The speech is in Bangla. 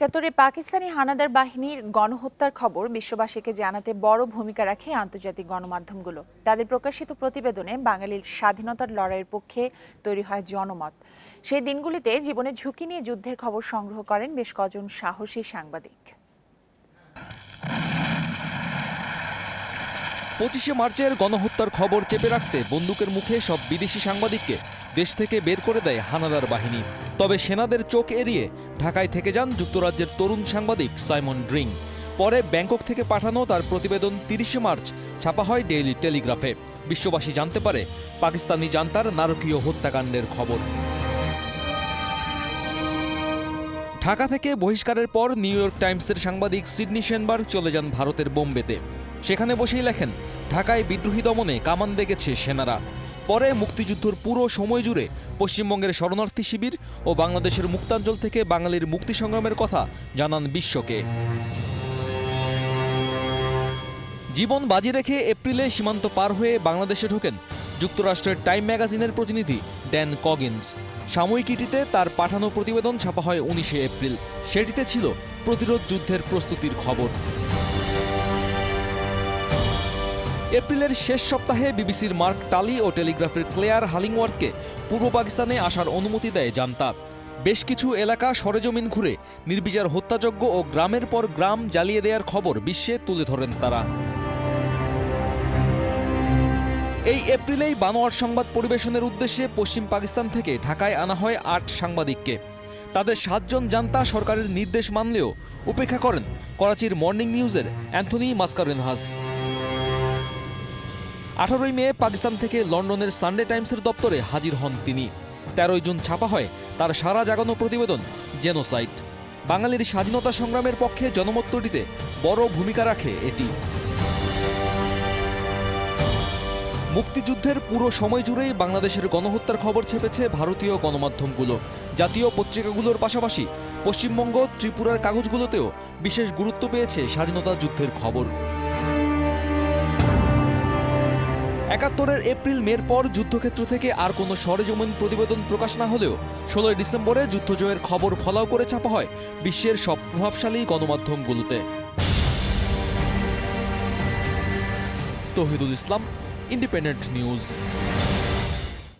একাত্তরে পাকিস্তানি হানাদার বাহিনীর গণহত্যার খবর বিশ্ববাসীকে জানাতে বড় ভূমিকা রাখে আন্তর্জাতিক গণমাধ্যমগুলো। তাদের প্রকাশিত প্রতিবেদনে বাঙালির স্বাধীনতার লড়াইয়ের পক্ষে তৈরি হয় জনমত। সেই দিনগুলিতে জীবনে ঝুঁকি নিয়ে যুদ্ধের খবর সংগ্রহ করেন বেশ কজন সাহসী সাংবাদিক। পঁচিশে মার্চের গণহত্যার খবর চেপে রাখতে বন্দুকের মুখে সব বিদেশি সাংবাদিককে দেশ থেকে বের করে দেয় হানাদার বাহিনী। তবে সেনাদের চোখ এড়িয়ে ঢাকায় থেকে যান যুক্তরাজ্যের তরুণ সাংবাদিক সাইমন ড্রিং। পরে ব্যাংকক থেকে পাঠানো তার প্রতিবেদন তিরিশে মার্চ, ছাপা হয় ডেইলি টেলিগ্রাফে। বিশ্ববাসী জানতে পারে, পাকিস্তানি জান্তার নারকীয় হত্যাকাণ্ডের খবর। ঢাকা থেকে বহিষ্কারের পর নিউ ইয়র্ক টাইমসের সাংবাদিক সিডনি সেনবার চলে যান ভারতের বোম্বেতে। সেখানে বসেই লেখেন, ঢাকায় বিদ্রোহী দমনে কামান দেগেছে সেনারা। পরে মুক্তিযুদ্ধর পুরো সময় জুড়ে পশ্চিমবঙ্গের শরণার্থী শিবির ও বাংলাদেশের মুক্তাঞ্চল থেকে বাঙালির মুক্তি সংগ্রামের কথা জানান বিশ্বকে। জীবন বাজি রেখে এপ্রিলে সীমান্ত পার হয়ে বাংলাদেশে ঢোকেন যুক্তরাষ্ট্রের টাইম ম্যাগাজিনের প্রতিনিধি ড্যান কগিন্স। সাময়িকীটিতে তার পাঠানো প্রতিবেদন ছাপা হয় উনিশে এপ্রিল। সেটিতে ছিল প্রতিরোধ যুদ্ধের প্রস্তুতির খবর। এপ্রিলের শেষ সপ্তাহে বিবিসির মার্ক টালি ও টেলিগ্রাফের ক্লেয়ার হালিংওয়ার্থকে পূর্ব পাকিস্তানে আসার অনুমতি দেয় জান্তা বেশ কিছু এলাকা সরেজমিন ঘুরে নির্বিচার হত্যাযজ্ঞ ও গ্রামের পর গ্রাম জ্বালিয়ে দেওয়ার খবর বিশ্বে তুলে ধরেন তারা। এই এপ্রিলেই বানোয়ার সংবাদ পরিবেশনের উদ্দেশ্যে পশ্চিম পাকিস্তান থেকে ঢাকায় আনা হয় আট সাংবাদিককে। তাদের সাতজন জান্তা সরকারের নির্দেশ মানলেও উপেক্ষা করেন করাচির মর্নিং নিউজের অ্যান্থনি মাস্কারেনহাস। আঠারোই মে পাকিস্তান থেকে লন্ডনের সানডে টাইমসের দপ্তরে হাজির হন তিনি। তেরোই জুন ছাপা হয় তার সারা জাগানো প্রতিবেদন জেনোসাইট বাঙালির স্বাধীনতা সংগ্রামের পক্ষে জনমত তৈরিতে বড় ভূমিকা রাখে এটি। মুক্তিযুদ্ধের পুরো সময় জুড়েই বাংলাদেশের গণহত্যার খবর ছেপেছে ভারতীয় গণমাধ্যমগুলো। জাতীয় পত্রিকাগুলোর পাশাপাশি পশ্চিমবঙ্গ, ত্রিপুরার কাগজগুলোতেও বিশেষ গুরুত্ব পেয়েছে স্বাধীনতা যুদ্ধের খবর। একাত্তরের এপ্রিল মের পর যুদ্ধক্ষেত্র থেকে আর কোনো সরেজমিন প্রতিবেদন প্রকাশ না হলেও ষোলোই ডিসেম্বরে যুদ্ধজয়ের খবর ফলাও করে ছাপা হয় বিশ্বের সব প্রভাবশালী গণমাধ্যমগুলোতে। Tahidul Islam independent news